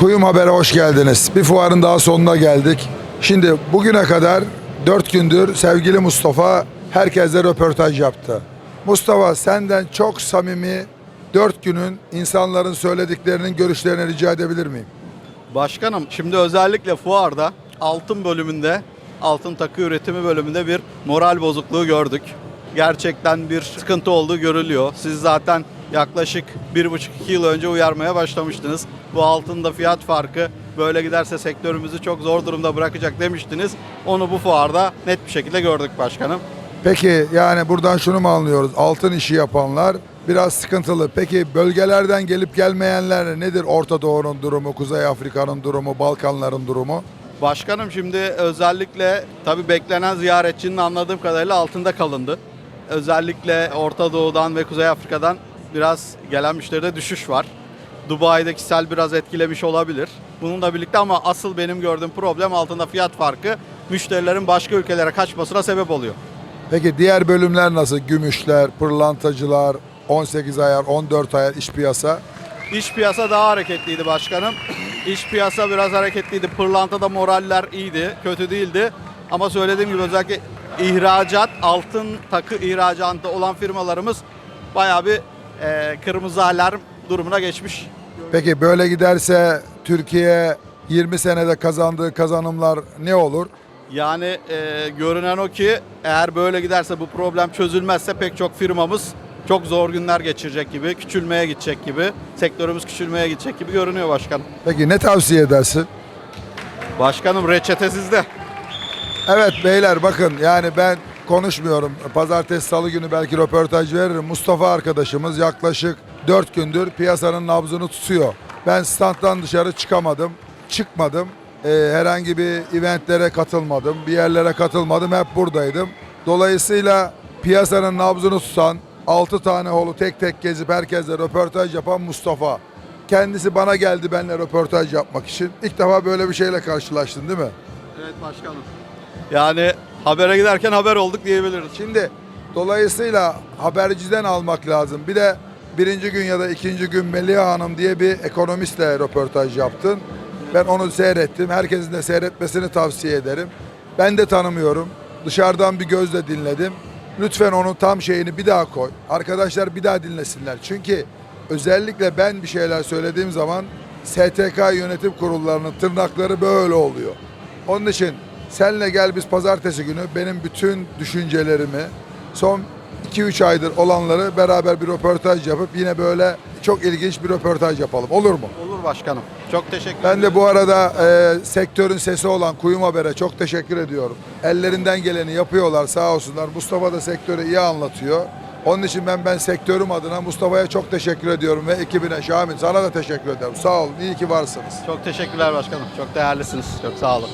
Kuyum Haber'e hoş geldiniz. Bir fuarın daha sonuna geldik. Şimdi bugüne kadar 4 gündür sevgili Mustafa herkesle röportaj yaptı. Mustafa senden çok samimi 4 günün insanların söylediklerinin görüşlerini rica edebilir miyim? Başkanım şimdi özellikle fuarda altın bölümünde, altın takı üretimi bölümünde bir moral bozukluğu gördük. Gerçekten bir sıkıntı olduğu görülüyor. Siz zaten yaklaşık bir buçuk iki yıl önce uyarmaya başlamıştınız. Bu altında fiyat farkı böyle giderse sektörümüzü çok zor durumda bırakacak demiştiniz. Onu bu fuarda net bir şekilde gördük başkanım. Peki yani buradan şunu mu anlıyoruz? Altın işi yapanlar biraz sıkıntılı. Peki bölgelerden gelip gelmeyenler nedir? Orta Doğu'nun durumu, Kuzey Afrika'nın durumu, Balkanların durumu? Başkanım şimdi özellikle tabii beklenen ziyaretçinin anladığım kadarıyla altında kalındı. Özellikle Orta Doğu'dan ve Kuzey Afrika'dan biraz gelen müşteride düşüş var. Dubai'deki sel biraz etkilemiş olabilir. Bununla birlikte ama asıl benim gördüğüm problem altında fiyat farkı müşterilerin başka ülkelere kaçmasına sebep oluyor. Peki diğer bölümler nasıl? Gümüşler, pırlantacılar, 18 ayar, 14 ayar iş piyasa. İş piyasa daha hareketliydi başkanım. İş piyasa biraz hareketliydi. Pırlantada moraller iyiydi, kötü değildi. Ama söylediğim gibi özellikle ihracat, altın takı ihracatında olan firmalarımız bayağı bir e, kırmızı alarm durumuna geçmiş. Peki böyle giderse Türkiye 20 senede kazandığı kazanımlar ne olur? Yani e, görünen o ki eğer böyle giderse bu problem çözülmezse pek çok firmamız çok zor günler geçirecek gibi, küçülmeye gidecek gibi, sektörümüz küçülmeye gidecek gibi görünüyor başkanım. Peki ne tavsiye edersin? Başkanım reçete sizde. Evet beyler bakın yani ben konuşmuyorum. Pazartesi salı günü belki röportaj veririm. Mustafa arkadaşımız yaklaşık 4 gündür piyasanın nabzını tutuyor. Ben standdan dışarı çıkamadım. Çıkmadım. Ee, herhangi bir eventlere katılmadım. Bir yerlere katılmadım. Hep buradaydım. Dolayısıyla piyasanın nabzını tutan 6 tane holu tek tek gezip herkesle röportaj yapan Mustafa. Kendisi bana geldi benimle röportaj yapmak için. İlk defa böyle bir şeyle karşılaştın değil mi? Evet başkanım. Yani habere giderken haber olduk diyebiliriz. Şimdi dolayısıyla haberciden almak lazım. Bir de birinci gün ya da ikinci gün Meliha Hanım diye bir ekonomistle röportaj yaptın. Ben onu seyrettim. Herkesin de seyretmesini tavsiye ederim. Ben de tanımıyorum. Dışarıdan bir gözle dinledim. Lütfen onun tam şeyini bir daha koy. Arkadaşlar bir daha dinlesinler. Çünkü özellikle ben bir şeyler söylediğim zaman STK yönetim kurullarının tırnakları böyle oluyor. Onun için senle gel biz pazartesi günü benim bütün düşüncelerimi son 2-3 aydır olanları beraber bir röportaj yapıp yine böyle çok ilginç bir röportaj yapalım. Olur mu? Olur başkanım. Çok teşekkür Ben ederim. de bu arada e, sektörün sesi olan Kuyum Haber'e çok teşekkür ediyorum. Ellerinden geleni yapıyorlar sağ olsunlar. Mustafa da sektörü iyi anlatıyor. Onun için ben ben sektörüm adına Mustafa'ya çok teşekkür ediyorum ve ekibine Şamil sana da teşekkür ederim. Sağ olun. iyi ki varsınız. Çok teşekkürler başkanım. Çok değerlisiniz. Çok sağ olun.